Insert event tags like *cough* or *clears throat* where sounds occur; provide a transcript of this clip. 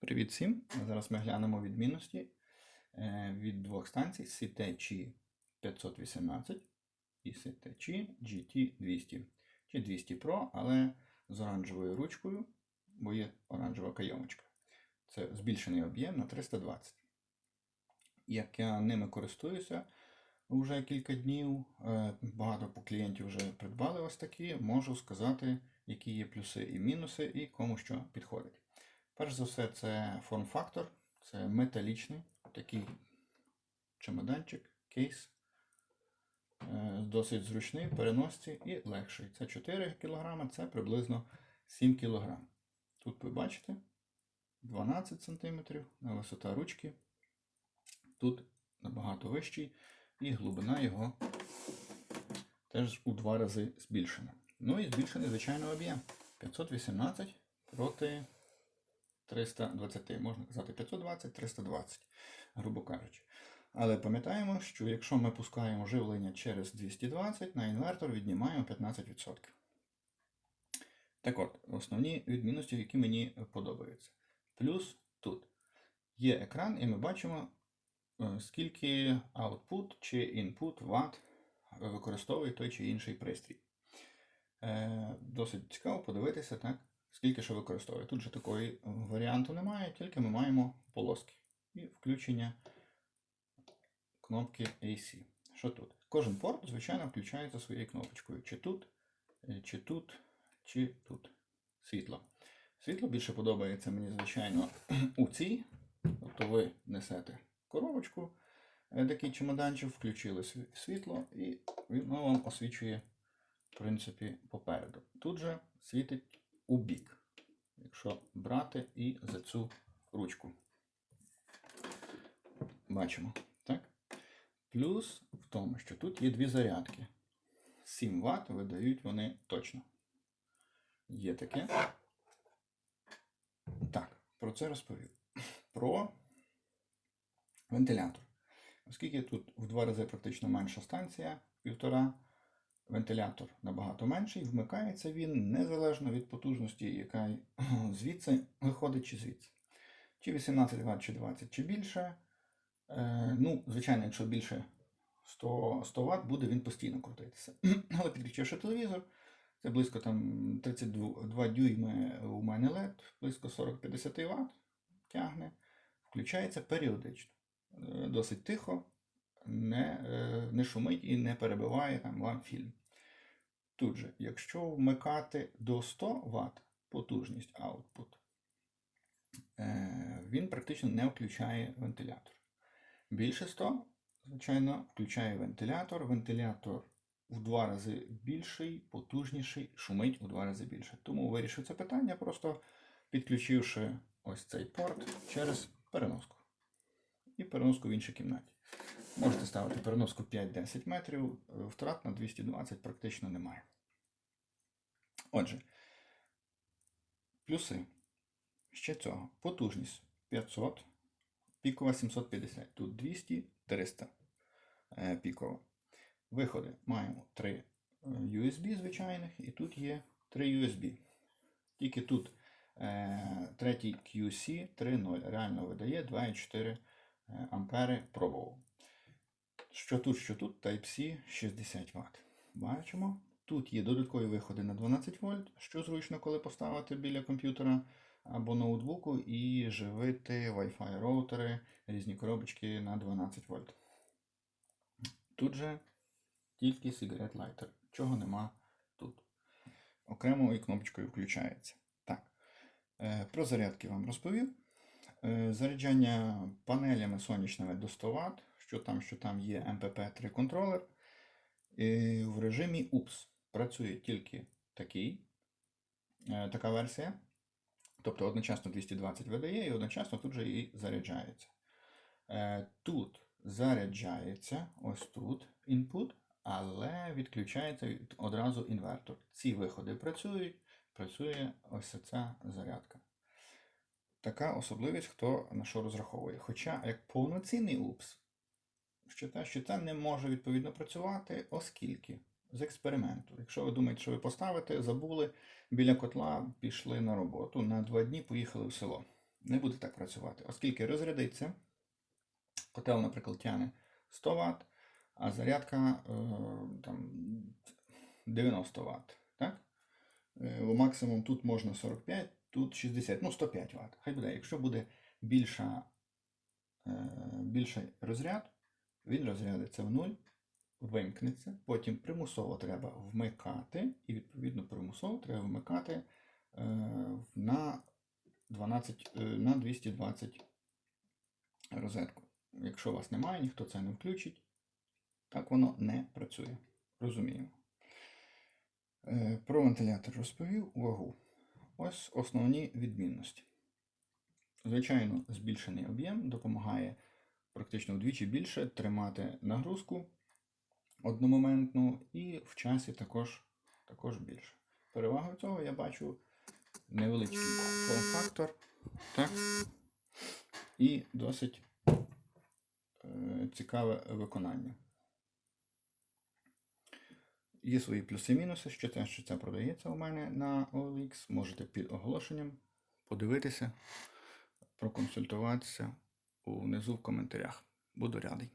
Привіт всім! Зараз ми глянемо відмінності е, від двох станцій CTC 518 і CTC GT200 чи 200 Pro, але з оранжевою ручкою, бо є оранжева кайомочка. Це збільшений об'єм на 320. Як я ними користуюся вже кілька днів, е, багато клієнтів вже придбали ось такі, можу сказати, які є плюси і мінуси, і кому що підходить. Перш за все, це форм-фактор, це металічний такий чемоданчик, кейс. Е, Досить зручний переносці і легший. Це 4 кг, це приблизно 7 кг. Тут ви бачите 12 см висота ручки. Тут набагато вищий, і глибина його теж у два рази збільшена. Ну і збільшений, звичайно, об'єм 518 проти 320, можна казати 520-320, грубо кажучи. Але пам'ятаємо, що якщо ми пускаємо живлення через 220, на інвертор віднімаємо 15%. Так от, основні відмінності, які мені подобаються. Плюс тут є екран, і ми бачимо, е, скільки output чи input ватт використовує той чи інший пристрій. Е, Досить цікаво подивитися, так, скільки що використовує. Тут же такої варіанту немає, тільки ми маємо полоски і включення кнопки AC. Що тут? Кожен порт, звичайно, включається своєю кнопочкою. Чи тут, е, чи тут, чи тут. Світло. Світло більше подобається мені, звичайно, *clears throat* у цій. Тобто ви несете коробочку, е, такий чемоданчик, включили світло, і воно вам освічує, в принципі, попереду. Тут же світить у бік, якщо брати і за цю ручку. Бачимо, так? Плюс в тому, що тут є дві зарядки. 7 Вт видають вони точно. Є таке. Так, про це розповів. Про вентилятор. Оскільки тут в два рази практично менша станція, півтора, вентилятор набагато менший, вмикається він незалежно від потужності, яка *clears throat* звідси виходить чи звідси. Чи 18 Вт, чи 20, чи більше. Е, ну, звичайно, якщо більше 100, 100 Вт, буде він постійно крутитися. *clears throat* Але підключивши телевізор, це близько там 32 дюйми у мене LED, близько 40-50 Вт тягне, включається періодично. Е, Досить тихо, не, е, не шумить і не перебиває там вам фільм. Тут же, якщо вмикати до 100 Вт потужність output, е, він практично не включає вентилятор. Більше 100, звичайно, включає вентилятор. Вентилятор в два рази більший, потужніший, шумить у два рази більше. Тому вирішив це питання, просто підключивши ось цей порт через переноску. І переноску в іншій кімнаті. Можете ставити переноску 5-10 метрів, е, втрат на 220 практично немає. Отже, плюси. Ще цього. Потужність 500, пікова 750. Тут 200, 300 е, пікова. Виходи маємо 3 USB звичайних, і тут є 3 USB. Тільки тут е, третій QC 3.0 реально видає 2,4 е, ампери пробував. Що тут, що тут, Type-C 60 Вт. Бачимо. Тут є додаткові виходи на 12 вольт, що зручно, коли поставити біля комп'ютера або ноутбуку і живити Wi-Fi роутери, різні коробочки на 12 вольт. Тут же тільки сигарет лайтер, чого нема тут. Окремою кнопочкою включається. Так. Е, Про зарядки вам розповів. Е, Заряджання панелями сонячними до 100 Вт, що там, що там є MPP3 контролер. І в режимі UPS працює тільки такий, е, така версія. Тобто одночасно 220 видає і одночасно тут же і заряджається. Е, Тут заряджається, ось тут input, але відключається одразу інвертор. Ці виходи працюють, працює ось ця зарядка. Така особливість, хто на що розраховує. Хоча як повноцінний УПС, що та, що та не може відповідно працювати, оскільки з експерименту. Якщо ви думаєте, що ви поставите, забули біля котла, пішли на роботу. На два дні поїхали в село. Не буде так працювати, оскільки розрядиться. Котел, наприклад, тягне 100 Вт, а зарядка е, там, 90 Вт. Так? Е, максимум тут можна 45, тут 60, ну 105 Вт. Хай буде. Якщо буде більша, е, більший розряд, він розрядиться в нуль, вимкнеться, потім примусово треба вмикати, і відповідно примусово треба вмикати е, на 12, е, на 220 розетку. Якщо вас немає, ніхто це не включить, так воно не працює. Розуміємо. Е, Про вентилятор розповів увагу. Ось основні відмінності. Звичайно, збільшений об'єм допомагає практично вдвічі більше тримати нагрузку одномоментну і в часі також, також більше. Перевагою цього я бачу невеличкий форм-фактор, так? І досить е, цікаве виконання. Є свої плюси і мінуси, що те, що це продається у мене на OLX. Можете під оголошенням подивитися, проконсультуватися внизу в коментарях. Буду радий.